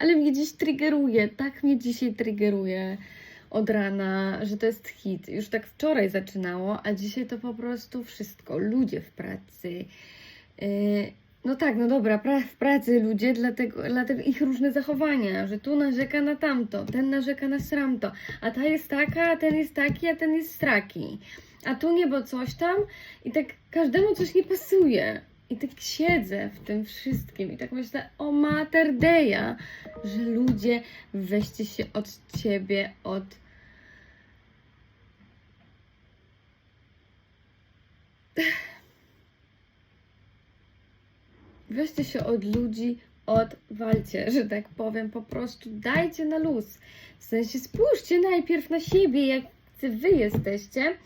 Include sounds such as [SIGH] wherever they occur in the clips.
ale mnie dziś triggeruje, tak mnie dzisiaj triggeruje od rana, że to jest hit. Już tak wczoraj zaczynało, a dzisiaj to po prostu wszystko. Ludzie w pracy. Yy, no tak, no dobra, pra- w pracy ludzie, dlatego, dlatego ich różne zachowania, że tu narzeka na tamto, ten narzeka na sramto, a ta jest taka, a ten jest taki, a ten jest straki. A tu nie, bo coś tam i tak każdemu coś nie pasuje. I tak siedzę w tym wszystkim i tak myślę, o mater deja, że ludzie weźcie się od ciebie, od... [SIGHS] Weźcie się od ludzi, odwalcie, że tak powiem, po prostu dajcie na luz. W sensie spójrzcie najpierw na siebie, jak wy jesteście,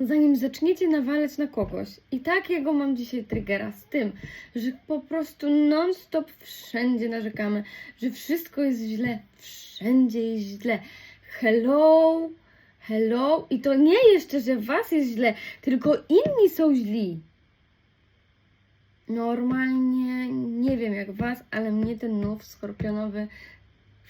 zanim zaczniecie nawalać na kogoś. I takiego mam dzisiaj triggera z tym, że po prostu non-stop wszędzie narzekamy, że wszystko jest źle, wszędzie jest źle. Hello, hello. I to nie jeszcze, że was jest źle, tylko inni są źli. Normalnie nie wiem jak was, ale mnie ten nów skorpionowy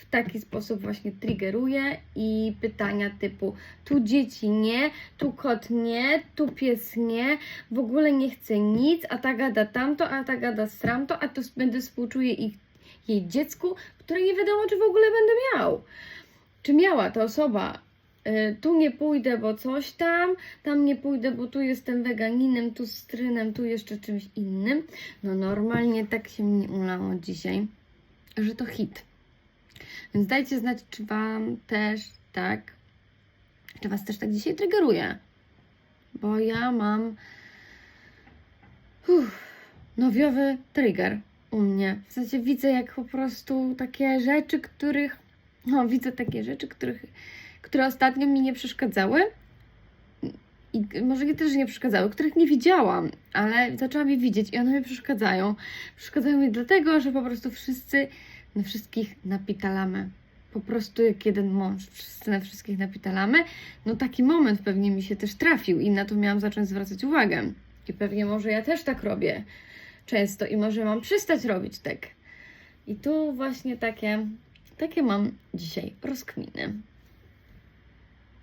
w taki sposób właśnie triggeruje i pytania typu tu dzieci nie, tu kot nie, tu pies nie, w ogóle nie chce nic, a ta gada tamto, a ta gada stramto, a to będę współczuję ich, jej dziecku, które nie wiadomo czy w ogóle będę miał. Czy miała ta osoba y, tu nie pójdę, bo coś tam, tam nie pójdę, bo tu jestem weganinem, tu strynem, tu jeszcze czymś innym. No normalnie tak się mnie ulało dzisiaj, że to hit. Więc dajcie znać, czy Wam też tak, czy Was też tak dzisiaj triggeruje. Bo ja mam uff, nowiowy trigger u mnie. W sensie widzę jak po prostu takie rzeczy, których, no widzę takie rzeczy, których, które ostatnio mi nie przeszkadzały. I może nie też nie przeszkadzały, których nie widziałam, ale zaczęłam je widzieć i one mi przeszkadzają. Przeszkadzają mi dlatego, że po prostu wszyscy na wszystkich napitalamy. Po prostu jak jeden mąż, wszyscy na wszystkich napitalamy. No taki moment pewnie mi się też trafił i na to miałam zacząć zwracać uwagę. I pewnie może ja też tak robię często i może mam przestać robić tak. I tu właśnie takie, takie mam dzisiaj rozkminy.